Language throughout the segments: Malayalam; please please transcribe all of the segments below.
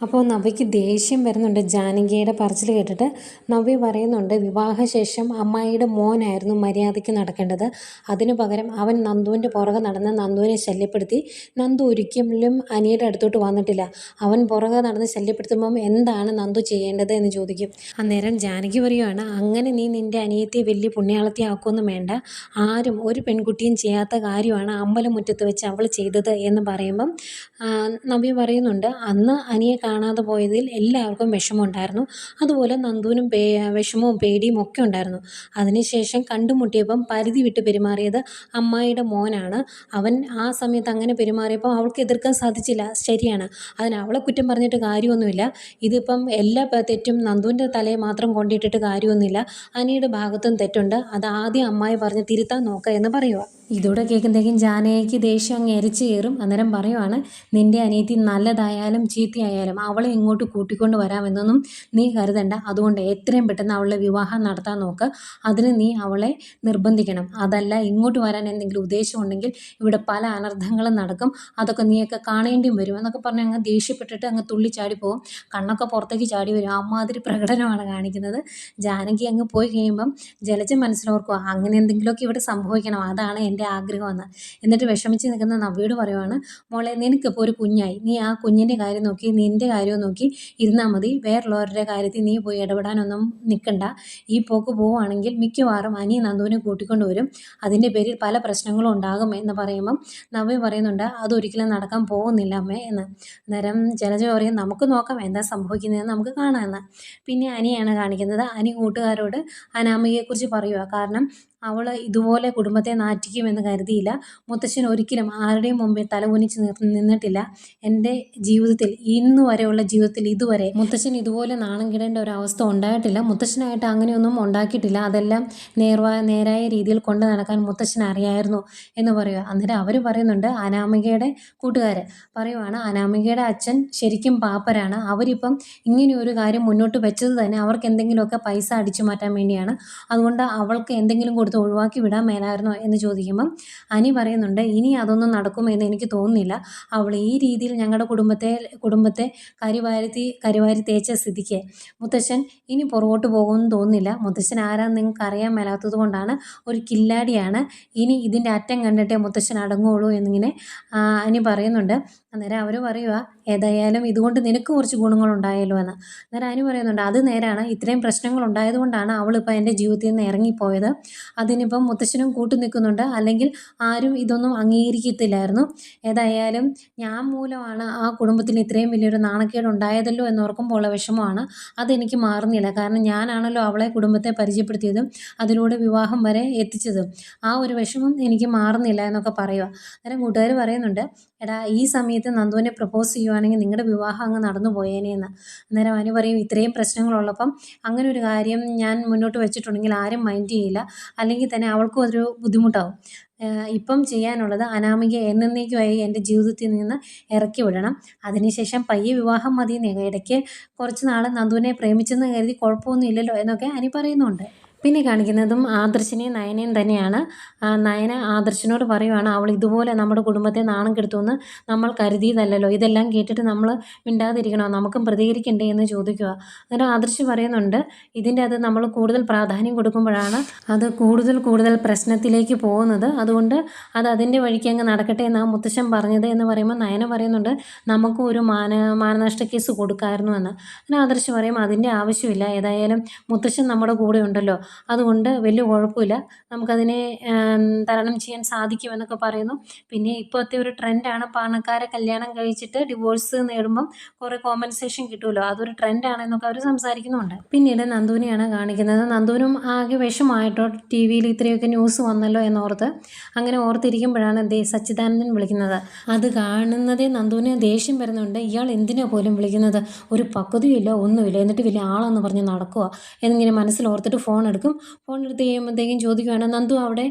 അപ്പോൾ നവ്യയ്ക്ക് ദേഷ്യം വരുന്നുണ്ട്. ജാനകിയുടെ പറച്ചിൽ കേട്ടിട്ട് നവ്യ പറയുന്നുണ്ട് വിവാഹശേഷം അമ്മായിയുടെ മോനായിരുന്നു മര്യാദയ്ക്ക് നടക്കേണ്ടത്. അതിനു പകരം അവൻ നന്ദുവിന്റെ പുറകെ നടന്ന് നന്ദുവിനെ ശല്യപ്പെടുത്തി. നന്ദു ഒരിക്കലും അനിയുടെ അടുത്തോട്ട് വന്നിട്ടില്ല. അവൻ പുറകെ നടന്ന് ശല്യപ്പെടുത്തുമ്പം എന്താണ് നന്ദു ചെയ്യേണ്ടത് എന്ന് ചോദിക്കും. അന്നേരം ജാനകി പറയുവാണ് അങ്ങനെ നീ നിന്റെ അനിയത്തെ വലിയ പുണ്യാളത്തെ ആക്കുമൊന്നും വേണ്ട. ആരും ഒരു പെൺകുട്ടിയും ചെയ്യാത്ത കാര്യമാണ് അമ്പലമുറ്റത്ത് വെച്ച് അവൾ ചെയ്തത് എന്ന് പറയുമ്പം നവ്യ പറയുന്നുണ്ട് അന്ന് അനിയെ കാണാതെ പോയതിൽ എല്ലാവർക്കും വിഷമമുണ്ടായിരുന്നു. അതുപോലെ നന്ദുവിനും പേ വിഷമവും പേടിയും ഒക്കെ ഉണ്ടായിരുന്നു. അതിനുശേഷം കണ്ടുമുട്ടിയപ്പം പരിധി വിട്ട് പെരുമാറിയത് അമ്മായിയുടെ മോനാണ്. അവൻ ആ സമയത്ത് അങ്ങനെ പെരുമാറിയപ്പോൾ അവൾക്ക് എതിർക്കാൻ സാധിച്ചില്ല. ശരിയാണ്. അതിന് അവളെ കുറ്റം പറഞ്ഞിട്ട് കാര്യമൊന്നുമില്ല. ഇതിപ്പം എല്ലാ തെറ്റും നന്ദുവിന്റെ തലയെ മാത്രം കൊണ്ടിട്ടിട്ട് കാര്യമൊന്നുമില്ല. അനിയുടെ ഭാഗത്തും തെറ്റുണ്ട്. അത് ആദ്യം അമ്മായി പറഞ്ഞ് തിരുത്താൻ നോക്കുക എന്ന് പറയുക. ഇതോടെ കേൾക്കുമ്പോഴേക്കും ജാനകിക്ക് ദേഷ്യം അങ്ങ് എരിച്ചു കയറും. അന്നേരം പറയുവാണ് നിന്റെ അനിയത്തി നല്ലതായാലും ചീത്തയായാലും അവളെ ഇങ്ങോട്ട് കൂട്ടിക്കൊണ്ട് വരാമെന്നൊന്നും നീ കരുതണ്ട. അതുകൊണ്ട് എത്രയും പെട്ടെന്ന് അവളുടെ വിവാഹം നടത്താൻ നോക്ക്. അതിന് നീ അവളെ നിർബന്ധിക്കണം. അതല്ല ഇങ്ങോട്ട് വരാൻ എന്തെങ്കിലും ഉദ്ദേശമുണ്ടെങ്കിൽ ഇവിടെ പല അനർത്ഥങ്ങളും നടക്കും. അതൊക്കെ നീയൊക്കെ കാണേണ്ടിയും വരും. എന്നൊക്കെ പറഞ്ഞ് അങ്ങ് ദേഷ്യപ്പെട്ടിട്ട് അങ്ങ് തുള്ളിച്ചാടി പോകും കണ്ണൊക്കെ പുറത്തേക്ക് ചാടി വരും. അമ്മാതിരി പ്രകടനമാണ് കാണിക്കുന്നത്. ജാനകി അങ്ങ് പോയി കഴിയുമ്പം ജലജ മനസ്സിലോർക്കുക അങ്ങനെ എന്തെങ്കിലുമൊക്കെ ഇവിടെ സംഭവിക്കണം. അതാണ് എന്റെ ആഗ്രഹമെന്ന് എന്നിട്ട് വിഷമിച്ച് നിൽക്കുന്ന നവ്യോട് പറയുവാണ് മോളെ നിനക്കിപ്പോൾ ഒരു കുഞ്ഞായി. നീ ആ കുഞ്ഞിന്റെ കാര്യം നോക്കി നിന്റെ കാര്യവും നോക്കി ഇരുന്നാൽ മതി. വേറുള്ളവരുടെ കാര്യത്തിൽ നീ പോയി ഇടപെടാനൊന്നും നിൽക്കണ്ട ഈ പോക്ക് പോവുകയാണെങ്കിൽ മിക്കവാറും അനി നന്ദുവിനെ കൂട്ടിക്കൊണ്ട് വരും. അതിന്റെ പേരിൽ പല പ്രശ്നങ്ങളും ഉണ്ടാകും എന്ന് പറയുമ്പം നവ്യ പറയുന്നുണ്ട് അതൊരിക്കലും നടക്കാൻ പോകുന്നില്ല അമ്മേ എന്ന്. അന്നേരം ജലജ പറയും നമുക്ക് നോക്കാം എന്താ സംഭവിക്കുന്നതെന്ന് നമുക്ക് കാണാമെന്ന് പിന്നെ അനിയാണ് കാണിക്കുന്നത് അനി കൂട്ടുകാരോട് അനാമികയെക്കുറിച്ച് പറയുക കാരണം അവൾ ഇതുപോലെ കുടുംബത്തെ നാറ്റിക്കുമെന്ന് കരുതിയില്ല. മുത്തശ്ശൻ ഒരിക്കലും ആരുടെയും മുമ്പിൽ തലകുനിച്ച് നിന്നിട്ടില്ല. എന്റെ ജീവിതത്തിൽ ഇന്ന് വരെയുള്ള ജീവിതത്തിൽ ഇതുവരെ മുത്തശ്ശൻ ഇതുപോലെ നാണം കിടേണ്ട ഒരു അവസ്ഥ ഉണ്ടായിട്ടില്ല. മുത്തശ്ശനായിട്ട് അങ്ങനെയൊന്നും ഉണ്ടാക്കിയിട്ടില്ല. അതെല്ലാം നേർവാ നേരായ രീതിയിൽ കൊണ്ട് നടക്കാൻ മുത്തശ്ശൻ അറിയായിരുന്നു എന്ന് പറയുക. അന്നേരം അവർ പറയുന്നുണ്ട് അനാമികയുടെ കൂട്ടുകാർ പറയുവാണ് അനാമികയുടെ അച്ഛൻ ശരിക്കും പാപ്പരാണ്. അവരിപ്പം ഇങ്ങനെ ഒരു കാര്യം മുന്നോട്ട് വെച്ചത് തന്നെ അവർക്ക് എന്തെങ്കിലുമൊക്കെ പൈസ അടിച്ചു മാറ്റാൻ വേണ്ടിയാണ്. അതുകൊണ്ട് അവൾക്ക് എന്തെങ്കിലും കൊടുത്ത് ഒഴിവാക്കി വിടാൻ മേലായിരുന്നോ എന്ന് ചോദിക്കുമ്പം അനി പറയുന്നുണ്ട് ഇനി അതൊന്നും നടക്കുമെന്ന് എനിക്ക് തോന്നുന്നില്ല. അവൾ ഈ രീതിയിൽ ഞങ്ങളുടെ കുടുംബത്തെ കുടുംബത്തെ കരിവാരി കരിവാരി തേച്ച സ്ഥിതിക്ക്. മുത്തശ്ശൻ ഇനി പുറകോട്ട് പോകുമെന്ന് തോന്നുന്നില്ല. മുത്തശ്ശൻ ആരാന്ന് നിങ്ങൾക്ക് അറിയാൻ മേലാത്തത് കൊണ്ടാണ് ഒരു കില്ലാടിയാണ്. ഇനി ഇതിന്റെ അറ്റം കണ്ടിട്ടേ മുത്തശ്ശൻ അടങ്ങുകയുള്ളൂ എന്നിങ്ങനെ അനി പറയുന്നുണ്ട്. അന്നേരം അവർ പറയുക ഏതായാലും ഇതുകൊണ്ട് നിനക്ക് കുറച്ച് ഗുണങ്ങളുണ്ടായല്ലോ എന്ന്. അന്നേരം അനു പറയുന്നുണ്ട് അത് നേരാണ്. ഇത്രയും പ്രശ്നങ്ങൾ ഉണ്ടായതുകൊണ്ടാണ് അവളിപ്പോൾ എന്റെ ജീവിതത്തിൽ നിന്ന് ഇറങ്ങിപ്പോയത്. അതിനിപ്പം മുത്തശ്ശനും കൂട്ടു നിൽക്കുന്നുണ്ട്. അല്ലെങ്കിൽ ആരും ഇതൊന്നും അംഗീകരിക്കത്തില്ലായിരുന്നു. ഏതായാലും ഞാൻ മൂലമാണ് ആ കുടുംബത്തിന് ഇത്രയും വലിയൊരു നാണക്കേട് ഉണ്ടായതല്ലോ എന്നോർക്കുമ്പോൾ ഉള്ള വിഷമമാണ്. അതെനിക്ക് മാറുന്നില്ല. കാരണം ഞാനാണല്ലോ അവളെ കുടുംബത്തെ പരിചയപ്പെടുത്തിയതും അതിലൂടെ വിവാഹം വരെ എത്തിച്ചതും. ആ ഒരു വിഷമം എനിക്ക് മാറുന്നില്ല എന്നൊക്കെ പറയുക അന്നേരം കൂട്ടുകാർ പറയുന്നുണ്ട് എടാ ഈ സമയത്ത് നന്ദുവിനെ പ്രപ്പോസ് ചെയ്യുവാണെങ്കിൽ നിങ്ങളുടെ വിവാഹം അങ്ങ് നടന്നു പോയേനെ എന്ന്. അന്നേരം അനു പറയും ഇത്രയും പ്രശ്നങ്ങളുള്ളപ്പം അങ്ങനെ ഒരു കാര്യം ഞാൻ മുന്നോട്ട് വെച്ചിട്ടുണ്ടെങ്കിൽ ആരും മൈൻഡ് ചെയ്യില്ല. അല്ലെങ്കിൽ തന്നെ അവൾക്കും അതൊരു ബുദ്ധിമുട്ടാവും. ഇപ്പം ചെയ്യാനുള്ളത് അനാമിക എന്നേക്കുമായി എന്റെ ജീവിതത്തിൽ നിന്ന് ഇറക്കി വിടണം. അതിനുശേഷം പയ്യെ വിവാഹം മതി ഇടയ്ക്ക് കുറച്ച് നാൾ നന്ദുവിനെ പ്രേമിച്ചെന്ന് കരുതി കുഴപ്പമൊന്നും ഇല്ലല്ലോ എന്നൊക്കെ അനി പറയുന്നുണ്ട്. പിന്നെ കാണിക്കുന്നതും ആദർശിനെയും നയനയും തന്നെയാണ്. നയന ആദർശിനോട് പറയുവാണ് അവൾ ഇതുപോലെ നമ്മുടെ കുടുംബത്തെ നാണം കെടുത്തുമെന്ന് നമ്മൾ കരുതിയതല്ലല്ലോ. ഇതെല്ലാം കേട്ടിട്ട് നമ്മൾ മിണ്ടാതിരിക്കണോ? നമുക്കും പ്രതികരിക്കണ്ടേ? എന്ന് ചോദിക്കുക. അന്നേരം ആദർശ് പറയുന്നുണ്ട് ഇതിന്റെ അത് നമ്മൾ കൂടുതൽ പ്രാധാന്യം കൊടുക്കുമ്പോഴാണ് അത് കൂടുതൽ കൂടുതൽ പ്രശ്നത്തിലേക്ക് പോകുന്നത്. അതുകൊണ്ട് അത് അതിന്റെ വഴിക്ക് അങ്ങ് നടക്കട്ടെ എന്നാണ് മുത്തശ്ശൻ പറഞ്ഞത് എന്ന് പറയുമ്പോൾ നയന പറയുന്നുണ്ട് നമുക്കും ഒരു മാന മാനനഷ്ട കേസ് കൊടുക്കാമായിരുന്നു എന്ന്. അങ്ങനെ ആദർശ് പറയും അതിന്റെ ആവശ്യമില്ല. ഏതായാലും മുത്തശ്ശൻ നമ്മുടെ കൂടെ ഉണ്ടല്ലോ. അതുകൊണ്ട് വലിയ കുഴപ്പമില്ല. നമുക്കതിനെ തരണം ചെയ്യാൻ സാധിക്കുമെന്നൊക്കെ പറയുന്നു. പിന്നെ ഇപ്പോഴത്തെ ഒരു ട്രെൻഡാണ് പണക്കാരെ കല്യാണം കഴിച്ചിട്ട് ഡിവോഴ്സ് നേടുമ്പം കുറേ കോമ്പൻസേഷൻ കിട്ടുമല്ലോ? അതൊരു ട്രെൻഡാണെന്നൊക്കെ അവർ സംസാരിക്കുന്നുണ്ട്. പിന്നീട് നന്ദുവിനെയാണ് കാണിക്കുന്നത്. നന്ദൂനും ആകെ വിഷമായിട്ടോ ടി വിയിൽ ഇത്രയൊക്കെ ന്യൂസ് വന്നല്ലോ എന്നോർത്ത് അങ്ങനെ ഓർത്തിരിക്കുമ്പോഴാണ് ദേ സച്ചിദാനന്ദൻ വിളിക്കുന്നത്. അത് കാണുന്നതേ നന്ദുവിന് ദേഷ്യം വരുന്നുണ്ട്. ഇയാൾ എന്തിനാ പോലും വിളിക്കുന്നത്? ഒരു പക്വതയില്ല ഒന്നുമില്ല. എന്നിട്ട് വലിയ ആളെന്ന് പറഞ്ഞ് നടക്കുക എന്നിങ്ങനെ മനസ്സിൽ ഓർത്തിട്ട് ഫോൺ എടുക്കും എടുക്കും. ഫോൺ എടുത്ത് കഴിയുമ്പോഴത്തേക്കും ചോദിക്കുകയാണ് നന്ദു അവിടെ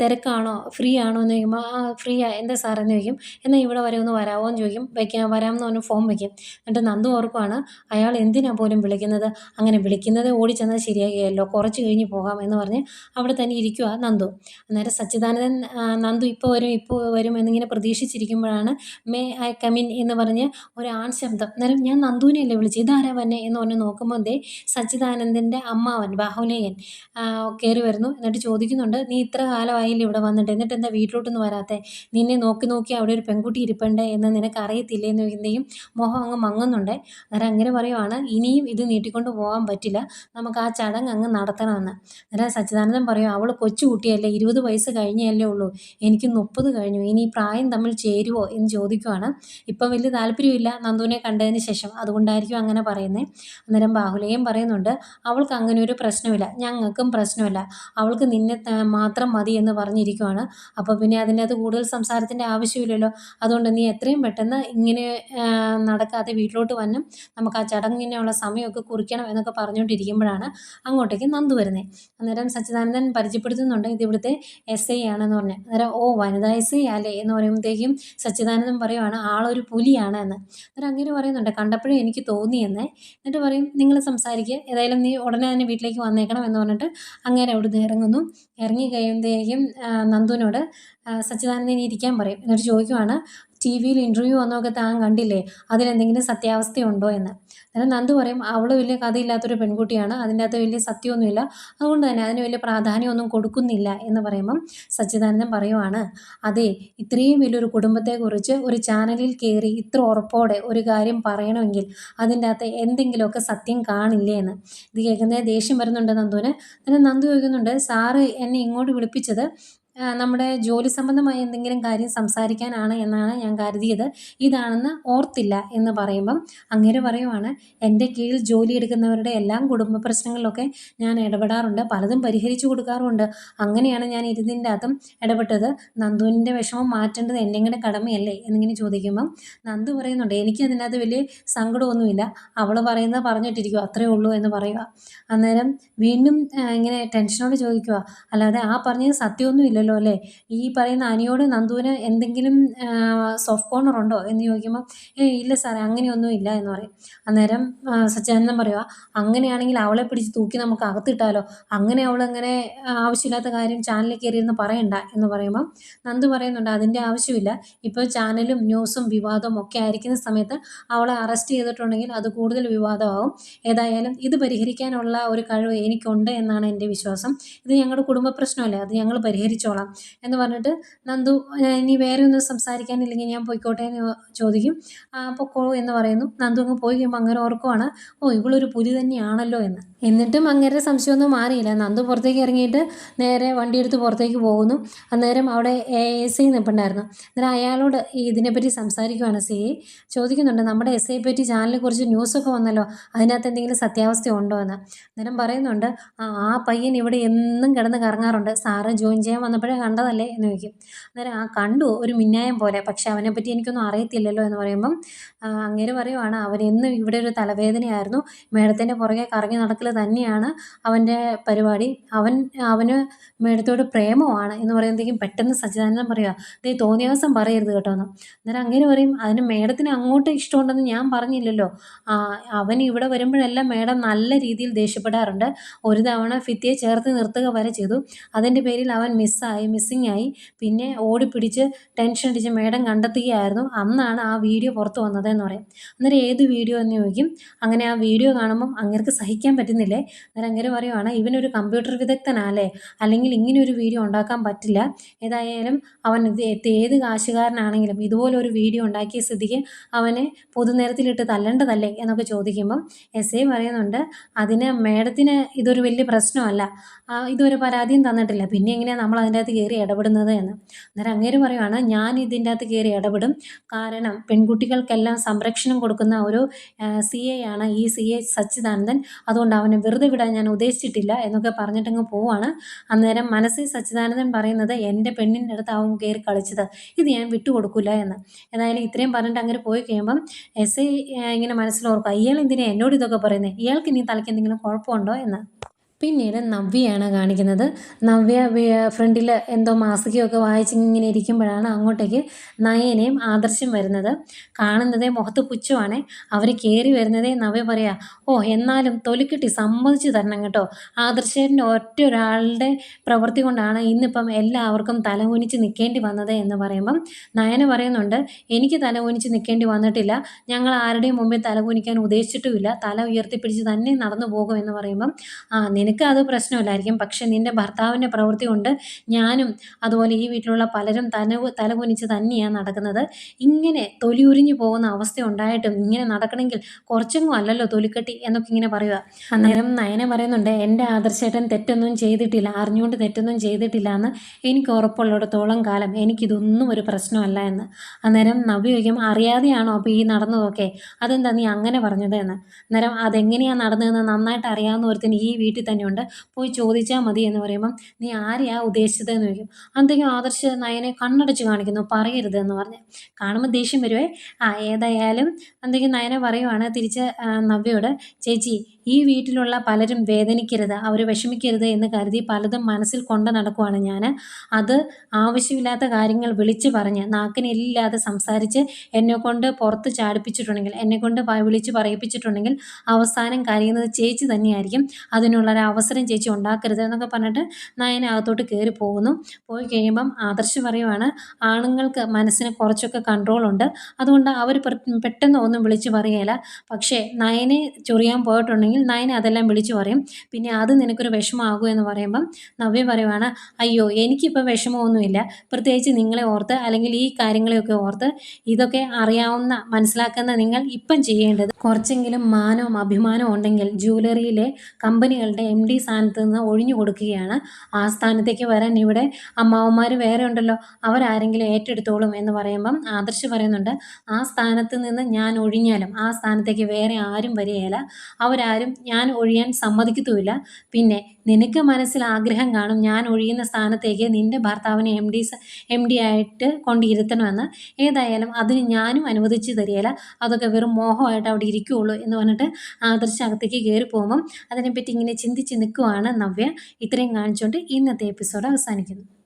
തിരക്കാണോ? ഫ്രീ ആണോ? എന്ന് ചോദിക്കുമ്പോൾ ആ ഫ്രീ ആ എന്താ സാറെന്ന് ചോദിക്കും. എന്നാൽ ഇവിടെ വരെ ഒന്ന് വരാമോ എന്ന് ചോദിക്കും. വയ്ക്കാം വരാമെന്ന് പറഞ്ഞ് ഫോൺ വയ്ക്കും എന്നിട്ട് നന്ദു ഓർക്കുവാണ് അയാൾ എന്തിനാ പോലും വിളിക്കുന്നത്? അങ്ങനെ വിളിക്കുന്നത് ഓടി ചെന്നാൽ ശരിയാകുകയല്ലോ. കുറച്ച് കഴിഞ്ഞ് പോകാം എന്ന് പറഞ്ഞ് അവിടെ തന്നെ ഇരിക്കുക നന്ദു. അന്നേരം സച്ചിദാനന്ദൻ നന്ദു ഇപ്പോൾ വരും ഇപ്പോൾ വരും എന്നിങ്ങനെ പ്രതീക്ഷിച്ചിരിക്കുമ്പോഴാണ് മേ ഐ കമിൻ എന്ന് പറഞ്ഞ് ഒരു ആൺ ശബ്ദം. അന്നേരം ഞാൻ നന്ദുവിനെയല്ലേ വിളിച്ചു ഇതാരാ വന്നെ? എന്ന് പറഞ്ഞ് നോക്കുമ്പോൾ ദേ സച്ചിദാനന്ദന്റെ അമ്മാവൻ ബാഹുലേയൻ. കയറി വരുന്നു. എന്നിട്ട് ചോദിക്കുന്നുണ്ട് നീ ഇത്ര കാലമായില്ലേ ഇവിടെ വന്നിട്ട്? എന്നിട്ട് എന്താ വീട്ടിലോട്ടൊന്നും വരാത്തെ? നിന്നെ നോക്കി നോക്കി അവിടെ ഒരു പെൺകുട്ടി ഇരിപ്പുണ്ട് എന്ന് നിനക്ക് അറിയത്തില്ലേ? എന്ന് ചോദിക്കുന്നതും മോഹം അങ്ങ് മങ്ങുന്നുണ്ട്. അന്നേരം അങ്ങനെ പറയുവാണ് ഇനിയും ഇത് നീട്ടിക്കൊണ്ട് പോകാൻ പറ്റില്ല. നമുക്ക് ആ ചടങ്ങ് അങ്ങ് നടത്തണമെന്ന്. അന്നേരം സച്ചിദാനന്ദൻ പറയും അവൾ കൊച്ചുകുട്ടിയല്ലേ ഇരുപത് വയസ്സ് കഴിഞ്ഞല്ലേ ഉള്ളൂ. എനിക്ക് മുപ്പത് കഴിഞ്ഞു. ഇനി പ്രായം തമ്മിൽ ചേരുവോ? എന്ന് ചോദിക്കുവാണ്. ഇപ്പം വലിയ താല്പര്യമില്ല നന്ദുവിനെ കണ്ടതിന് ശേഷം. അതുകൊണ്ടായിരിക്കും അങ്ങനെ പറയുന്നത് അന്നേരം ബാഹുലയും പറയുന്നുണ്ട് അവൾക്ക് അങ്ങനെ ഒരു പ്രശ്നമില്ല. ഞങ്ങൾക്കും പ്രശ്നമില്ല. അവൾക്ക് നിന്നെ മാത്രം മതി എന്ന് പറഞ്ഞിരിക്കുവാണ്. അപ്പോൾ പിന്നെ അതിനകത്ത് അത് കൂടുതൽ സംസാരത്തിന്റെ ആവശ്യമില്ലല്ലോ. അതുകൊണ്ട് നീ എത്രയും പെട്ടെന്ന് ഇങ്ങനെ നടക്കാതെ വീട്ടിലോട്ട് വന്നും നമുക്ക് ആ ചടങ്ങിനുള്ള സമയമൊക്കെ കുറിക്കണം എന്നൊക്കെ പറഞ്ഞുകൊണ്ടിരിക്കുമ്പോഴാണ് അങ്ങോട്ടേക്ക് നന്ദു വരുന്നത് അന്നേരം സച്ചിദാനന്ദൻ പരിചയപ്പെടുത്തുന്നുണ്ട് ഇത് ഇവിടുത്തെ എസ് ഐ ആണെന്ന് പറഞ്ഞ്. അന്നേരം ഓ വനിതാ എസ് ഐ അല്ലേ? എന്ന് പറയുമ്പോഴത്തേക്കും സച്ചിദാനന്ദൻ പറയുവാണ് ആളൊരു പുലിയാണ് എന്ന്. അന്നേരം അങ്ങനെ പറയുന്നുണ്ട്. കണ്ടപ്പോഴേ എനിക്ക് തോന്നിയെന്ന്. എന്നിട്ട് പറയും നിങ്ങൾ സംസാരിക്കുക ഏതായാലും നീ ഉടനെ തന്നെ വീട്ടിലേക്ക് വന്നേക്കണം എന്ന് പറഞ്ഞിട്ട് അങ്ങനെ അവിടുന്ന് ഇറങ്ങുന്നു. ഇറങ്ങി കഴിയുമ്പോഴത്തേക്കും ആ, നന്ദുവിനോട് സച്ചിദാനന്ദൻ ഇരിക്കാൻ പറയും. എന്നിട്ട് ചോദിക്കുവാണ് ടി വിയിൽ ഇന്റർവ്യൂ വന്നൊക്കെ താൻ കണ്ടില്ലേ? അതിലെന്തെങ്കിലും സത്യാവസ്ഥയുണ്ടോ എന്ന്. അന്നേരം നന്ദു പറയും അവൾ വലിയ കഥയില്ലാത്തൊരു പെൺകുട്ടിയാണ്. അതിന്റെ അകത്ത് വലിയ സത്യമൊന്നുമില്ല. അതുകൊണ്ട് തന്നെ അതിന് വലിയ പ്രാധാന്യമൊന്നും കൊടുക്കുന്നില്ല എന്ന് പറയുമ്പം സച്ചിദാനന്ദൻ പറയുവാണ് അതെ ഇത്രയും വലിയൊരു കുടുംബത്തെക്കുറിച്ച് ഒരു ചാനലിൽ കയറി ഇത്ര ഉറപ്പോടെ ഒരു കാര്യം പറയണമെങ്കിൽ അതിന്റെ അകത്ത് എന്തെങ്കിലുമൊക്കെ സത്യം കാണില്ലേ എന്ന്. ഇത് കേൾക്കുന്നത് ദേഷ്യം വരുന്നുണ്ട് നന്ദുവിന്. അന്നേരം നന്ദു ചോദിക്കുന്നുണ്ട് സാറ് എന്നെ ഇങ്ങോട്ട് വിളിപ്പിച്ചത് നമ്മുടെ ജോലി സംബന്ധമായ എന്തെങ്കിലും കാര്യം സംസാരിക്കാനാണ് എന്നാണ് ഞാൻ കരുതിയത്. ഇതാണെന്ന് ഓർത്തില്ല എന്ന് പറയുമ്പം അങ്ങനെ പറയുവാണ് എന്റെ കീഴിൽ ജോലി എടുക്കുന്നവരുടെ എല്ലാം കുടുംബ പ്രശ്നങ്ങളിലൊക്കെ ഞാൻ ഇടപെടാറുണ്ട്. പലതും പരിഹരിച്ചു കൊടുക്കാറുമുണ്ട്. അങ്ങനെയാണ് ഞാൻ ഇരുതിന്റെ അകത്തും ഇടപെട്ടത്. നന്ദുവിന്റെ വിഷമം മാറ്റേണ്ടത് എന്നെങ്ങനെ കടമയല്ലേ? എന്നിങ്ങനെ ചോദിക്കുമ്പം നന്ദു പറയുന്നുണ്ട് എനിക്ക് അതിനകത്ത് വലിയ സങ്കടമൊന്നുമില്ല. അവൾ പറയുന്നത് പറഞ്ഞിട്ടിരിക്കും അത്രേ ഉള്ളൂ എന്ന് പറയുക അന്നേരം വീണ്ടും ഇങ്ങനെ ടെൻഷനോട് ചോദിക്കുക അല്ലാതെ ആ പറഞ്ഞത് സത്യമൊന്നും ഇല്ലല്ലോ അല്ലേ? ഈ പറയുന്ന അനിയോട് നന്ദുവിന് എന്തെങ്കിലും സോഫ്റ്റ് കോർണർ ഉണ്ടോ എന്ന് ചോദിക്കുമ്പോൾ ഏ ഇല്ല സാറേ അങ്ങനെയൊന്നും ഇല്ല എന്ന് പറയും. അന്നേരം സച്ചിദാനന്ദൻ പറയുക അങ്ങനെയാണെങ്കിൽ അവളെ പിടിച്ച് തൂക്കി നമുക്ക് അകത്തിട്ടാലോ അങ്ങനെ അവളങ്ങനെ ആവശ്യമില്ലാത്ത കാര്യം ചാനലിൽ കയറിയിരുന്ന് പറയണ്ട എന്ന് പറയുമ്പോൾ നന്ദു പറയുന്നുണ്ട് അതിന്റെ ആവശ്യമില്ല. ഇപ്പോൾ ചാനലും ന്യൂസും വിവാദവും ഒക്കെ ആയിരിക്കുന്ന സമയത്ത് അവളെ അറസ്റ്റ് ചെയ്തിട്ടുണ്ടെങ്കിൽ അത് കൂടുതൽ വിവാദമാകും. ഏതായാലും ഇത് പരിഹരിക്കാനുള്ള ഒരു കഴിവ് എനിക്കുണ്ട് എന്നാണ് എന്റെ വിശ്വാസം. ഇത് ഞങ്ങളുടെ കുടുംബ പ്രശ്നമല്ലേ? അത് ഞങ്ങൾ പരിഹരിച്ചോളാം. എന്ന് പറഞ്ഞിട്ട് നന്ദു ഇനി വേറെ ഒന്നും സംസാരിക്കാനില്ലെങ്കിൽ ഞാൻ പോയിക്കോട്ടെ എന്ന് ചോദിക്കും. പൊക്കോ പൊക്കോളൂ എന്ന് പറയുന്നു. നന്ദു അങ്ങ് പോയി കഴിയുമ്പോൾ അങ്ങനെ ഓർക്കുവാണ് ഓ ഇവളൊരു പുലി തന്നെയാണല്ലോ എന്ന്. എന്നിട്ടും അങ്ങനെ സംശയമൊന്നും മാറിയില്ല. നന്ദു പുറത്തേക്ക് ഇറങ്ങിയിട്ട് നേരെ വണ്ടിയെടുത്ത് പുറത്തേക്ക് പോകുന്നു. അന്നേരം അവിടെ എ എസ് ഐ നിൽപ്പുണ്ടായിരുന്നു അന്നേരം അയാളോട് ഇതിനെപ്പറ്റി സംസാരിക്കുവാണ്. സി ഐ ചോദിക്കുന്നുണ്ട് നമ്മുടെ എസ് ഐയെ പറ്റി ചാനലിൽ കുറിച്ച് ന്യൂസൊക്കെ വന്നല്ലോ. അതിനകത്ത് എന്തെങ്കിലും സത്യാവസ്ഥ ഉണ്ടോ എന്ന്? അന്നേരം പറയുന്നുണ്ട് ആ പയ്യൻ ഇവിടെ എന്നും കിടന്ന് കറങ്ങാറുണ്ട്. സാറ് ജോയിൻ ചെയ്യാൻ വന്നപ്പോഴേ കണ്ടതല്ലേ? എന്ന് ചോദിക്കും. അന്നേരം ആ കണ്ടു. ഒരു മിന്നായം പോലെ. പക്ഷെ അവനെപ്പറ്റി എനിക്കൊന്നും അറിയത്തില്ലല്ലോ. എന്ന് പറയുമ്പം അങ്ങേര് പറയുവാണ് അവരെന്നും ഇവിടെ ഒരു തലവേദനയായിരുന്നു. മേഡത്തിന്റെ പുറകെ കറങ്ങി നടക്കൽ തന്നെയാണ് അവന്റെ പരിപാടി. അവൻ അവന് മേഡത്തോട് പ്രേമമാണ് എന്ന് പറയുമ്പോഴത്തേക്കും പെട്ടെന്ന് സച്ചിദാനന്ദൻ പറയുക ദേ തോന്നിയ ദിവസം പറയരുത് കേട്ടോ എന്ന്. അന്നേരം അങ്ങനെ പറയും അതിന് മേഡത്തിന് അങ്ങോട്ട് ഇഷ്ടമുണ്ടെന്ന് ഞാൻ പറഞ്ഞില്ലല്ലോ. അവൻ ഇവിടെ വരുമ്പോഴെല്ലാം മേഡം നല്ല രീതിയിൽ ദേഷ്യപ്പെടാറുണ്ട്. ഒരു തവണ ഫിത്തിയെ ചേർത്ത് നിർത്തുക വരെ ചെയ്തു. അതിന്റെ പേരിൽ അവൻ മിസ്സായി മിസ്സിങ് ആയി പിന്നെ ഓടിപ്പിടിച്ച് ടെൻഷൻ അടിച്ച് മേഡം കണ്ടെത്തുകയായിരുന്നു. അന്നാണ് ആ വീഡിയോ പുറത്ത് വന്നതെന്ന് പറയും. അന്നേരം ഏത് വീഡിയോ എന്ന് ചോദിക്കും. അങ്ങനെ ആ വീഡിയോ കാണുമ്പം അങ്ങേർക്ക് സഹിക്കാൻ പറ്റുന്നില്ലേ അന്നേരം അങ്ങനെ പറയുവാണ് ഇവനൊരു കമ്പ്യൂട്ടർ വിദഗ്ധനാല്ലേ? അല്ലെങ്കിൽ ഇങ്ങനെ ഒരു വീഡിയോ ഉണ്ടാക്കാൻ പറ്റില്ല. ഏതായാലും അവൻ ഏത് കാശുകാരനാണെങ്കിലും ഇതുപോലൊരു വീഡിയോ ഉണ്ടാക്കിയ സ്ഥിതിക്ക് അവനെ പൊതുനിരത്തിലിട്ട് തല്ലേണ്ടതല്ലേ? എന്നൊക്കെ ചോദിക്കുമ്പം എസ് ഐ പറയുന്നുണ്ട് അതിന് മേഡത്തിന് ഇതൊരു വലിയ പ്രശ്നമല്ല. ഇതൊരു പരാതിയും തന്നിട്ടില്ല. പിന്നെ എങ്ങനെയാണ് നമ്മൾ അതിന്റെ അകത്ത് കയറി ഇടപെടുന്നത് എന്ന്? അന്നേരം അങ്ങേര് പറയുവാണ് ഞാൻ ഇതിന്റെ അകത്ത് കയറി ഇടപെടും. കാരണം പെൺകുട്ടികൾക്കെല്ലാം സംരക്ഷണം കൊടുക്കുന്ന ഒരു സി എ ആണ്. ഈ സി എ സച്ചിദാനന്ദൻ. അതുകൊണ്ട് അവനെ വെറുതെ വിടാൻ ഞാൻ ഉദ്ദേശിച്ചിട്ടില്ല എന്നൊക്കെ പറഞ്ഞിട്ടങ്ങ് പോവാണ്. അന്നേരം മനസ്സിൽ സച്ചിദാനന്ദൻ പറയുന്നത് എന്റെ പെണ്ണിന്റെ അടുത്ത് അവൻ കയറി കളിച്ചത്. ഇത് ഞാൻ വിട്ടുകൊടുക്കില്ല എന്ന്. എന്തായാലും ഇത്രയും പറഞ്ഞിട്ട് അങ്ങനെ പോയി കഴിയുമ്പം എസ് ഐ ഇങ്ങനെ മനസ്സിലോർക്കുക ഇയാൾ എന്തിനാ എന്നോട് ഇതൊക്കെ പറയുന്നത് ഇയാൾക്ക് ഇനി തലയ്ക്ക് എന്തെങ്കിലും കുഴപ്പമുണ്ടോ? എന്ന്. പിന്നീട് നവ്യയാണ് കാണിക്കുന്നത്. നവ്യ ഫ്രണ്ടിൽ എന്തോ മാസികയൊക്കെ വായിച്ച് ഇങ്ങനെ ഇരിക്കുമ്പോഴാണ് അങ്ങോട്ടേക്ക് നയനയും ആദർശം വരുന്നത്. കാണുന്നതേ മുഖത്ത് പുച്ഛമാണ് അവർ കയറി വരുന്നതേ നവ്യ പറയാ ഓ എന്നാലും തൊലിക്കിട്ടി സമ്മതിച്ചു തരണം കേട്ടോ. ആദർശന്റെ ഒറ്റ ഒരാളുടെ പ്രവൃത്തി കൊണ്ടാണ് ഇന്നിപ്പം എല്ലാവർക്കും തലകുനിച്ച് നിൽക്കേണ്ടി വന്നത് എന്ന് പറയുമ്പം നയന പറയുന്നുണ്ട് എനിക്ക് തലകുനിച്ച് നിൽക്കേണ്ടി വന്നിട്ടില്ല. ഞങ്ങൾ ആരുടെയും മുമ്പിൽ തലകുനിക്കാൻ ഉദ്ദേശിച്ചിട്ടുമില്ല. തല ഉയർത്തിപ്പിടിച്ച് തന്നെ നടന്നു പോകും എന്ന് പറയുമ്പം ആ നിനക്ക് അത് പ്രശ്നമില്ലായിരിക്കും. പക്ഷെ നിന്റെ ഭർത്താവിന്റെ പ്രവൃത്തി കൊണ്ട് ഞാനും അതുപോലെ ഈ വീട്ടിലുള്ള പലരും തല തലകുനിച്ച് തന്നെയാണ് നടക്കുന്നത്. ഇങ്ങനെ തൊലി ഉരിഞ്ഞു പോകുന്ന അവസ്ഥ ഉണ്ടായിട്ടും ഇങ്ങനെ നടക്കണമെങ്കിൽ കുറച്ചൊന്നും അല്ലല്ലോ തൊലിക്കെട്ടി എന്നൊക്കെ ഇങ്ങനെ പറയുക. അന്നേരം നയന പറയുന്നുണ്ട് എന്റെ ആദർശേട്ടൻ തെറ്റൊന്നും ചെയ്തിട്ടില്ല അറിഞ്ഞുകൊണ്ട് തെറ്റൊന്നും ചെയ്തിട്ടില്ല എന്ന് എനിക്ക് ഉറപ്പുള്ളിടത്തോളം കാലം എനിക്കിതൊന്നും ഒരു പ്രശ്നമല്ല എന്ന്. അന്നേരം നവ്യ ചോദിക്കും അറിയാതെയാണോ അപ്പോൾ ഈ നടന്നതൊക്കെ? അതെന്താ നീ അങ്ങനെ പറഞ്ഞത് എന്ന്? അന്നേരം അതെങ്ങനെയാണ് നടന്നതെന്ന് നന്നായിട്ട് അറിയാവുന്ന ഒരുത്തിന് ഈ വീട്ടിൽ തന്നെയുണ്ട്. പോയി ചോദിച്ചാൽ മതി എന്ന് പറയുമ്പം നീ ആരെയാ ഉദ്ദേശിച്ചതെന്ന് ചോദിക്കും. എന്തെങ്കിലും ആദർശ നയനെ കണ്ണടച്ച് കാണിക്കുന്നു. പറയരുത് എന്ന് പറഞ്ഞ് കാണുമ്പോൾ ദേഷ്യം വരുവേ. ആ ഏതായാലും എന്തെങ്കിലും നയനെ പറയുവാണ് തിരിച്ച് നവ്യോട് ചേച്ചി ഈ വീട്ടിലുള്ള പലരും വേദനിക്കരുത് അവർ വിഷമിക്കരുത് എന്ന് കരുതി പലതും മനസ്സിൽ കൊണ്ട് നടക്കുവാണ് ഞാൻ അത് ആവശ്യമില്ലാത്ത കാര്യങ്ങൾ വിളിച്ച് പറഞ്ഞ് നാക്കിനില്ലാതെ സംസാരിച്ച് എന്നെ കൊണ്ട് പുറത്ത് ചാടിപ്പിച്ചിട്ടുണ്ടെങ്കിൽ എന്നെ കൊണ്ട് വിളിച്ച് പറയിപ്പിച്ചിട്ടുണ്ടെങ്കിൽ അവസാനം കരയുന്നത് ചേച്ചി തന്നെയായിരിക്കും. അതിനുള്ളൊരു അവസരം ചേച്ചി ഉണ്ടാക്കരുത് എന്നൊക്കെ പറഞ്ഞിട്ട് നയന അകത്തോട്ട് കയറി പോകുന്നു. പോയി കഴിയുമ്പം ആദർശ് പറയുവാണ് ആണുങ്ങൾക്ക് മനസ്സിന് കുറച്ചൊക്കെ കൺട്രോളുണ്ട് അതുകൊണ്ട് അവർ പെട്ടെന്ന് ഒന്നും വിളിച്ച് പറയുകയില്ല പക്ഷേ നയനെ ചൊറിയാൻ പോയിട്ടുണ്ടെങ്കിൽ നയനെ അതെല്ലാം വിളിച്ചു പറയും. പിന്നെ അത് നിനക്കൊരു വിഷമമാകും എന്ന് പറയുമ്പം നവ്യ പറയുവാണ് അയ്യോ എനിക്കിപ്പോൾ വിഷമമൊന്നുമില്ല. പ്രത്യേകിച്ച് നിങ്ങളെ ഓർത്ത് അല്ലെങ്കിൽ ഈ കാര്യങ്ങളെയൊക്കെ ഓർത്ത് ഇതൊക്കെ അറിയാവുന്ന മനസ്സിലാക്കുന്ന നിങ്ങൾ ഇപ്പം ചെയ്യേണ്ടത് കുറച്ചെങ്കിലും മാനവും അഭിമാനവും ഉണ്ടെങ്കിൽ ജ്വല്ലറിയിലെ കമ്പനികളുടെ എം ഡി സ്ഥാനത്ത് നിന്ന് ഒഴിഞ്ഞു കൊടുക്കുകയാണ്. ആ സ്ഥാനത്തേക്ക് വരാൻ ഇവിടെ അമ്മാവന്മാർ വേറെ ഉണ്ടല്ലോ. അവരാരെങ്കിലും ഏറ്റെടുത്തോളും എന്ന് പറയുമ്പം ആദർശ് പറയുന്നുണ്ട് ആ സ്ഥാനത്ത് നിന്ന് ഞാൻ ഒഴിഞ്ഞാലും ആ സ്ഥാനത്തേക്ക് വേറെ ആരും വരികയില്ല. അവരാരും ഞാൻ ഒഴിയാൻ സമ്മതിക്കത്തുമില്ല. പിന്നെ നിനക്ക് മനസ്സിൽ ആഗ്രഹം കാണും ഞാൻ ഒഴിയുന്ന സ്ഥാനത്തേക്ക് നിന്റെ ഭർത്താവിനെ എം ഡി എം ഡി ആയിട്ട് കൊണ്ടിരുത്തണമെന്ന് ഏതായാലും അതിന് ഞാനും അനുവദിച്ചു തരികയില്ല. അതൊക്കെ വെറും മോഹമായിട്ട് അവിടെ ഇരിക്കുകയുള്ളൂ എന്ന് പറഞ്ഞിട്ട് ആദർശ് അകത്തേക്ക് കയറി പോകുമ്പം അതിനെപ്പറ്റി ഇങ്ങനെ ചിന്തിച്ച് നിൽക്കുവാണ് നവ്യ. ഇത്രയും കാണിച്ചുകൊണ്ട് ഇന്നത്തെ എപ്പിസോഡ് അവസാനിക്കുന്നു.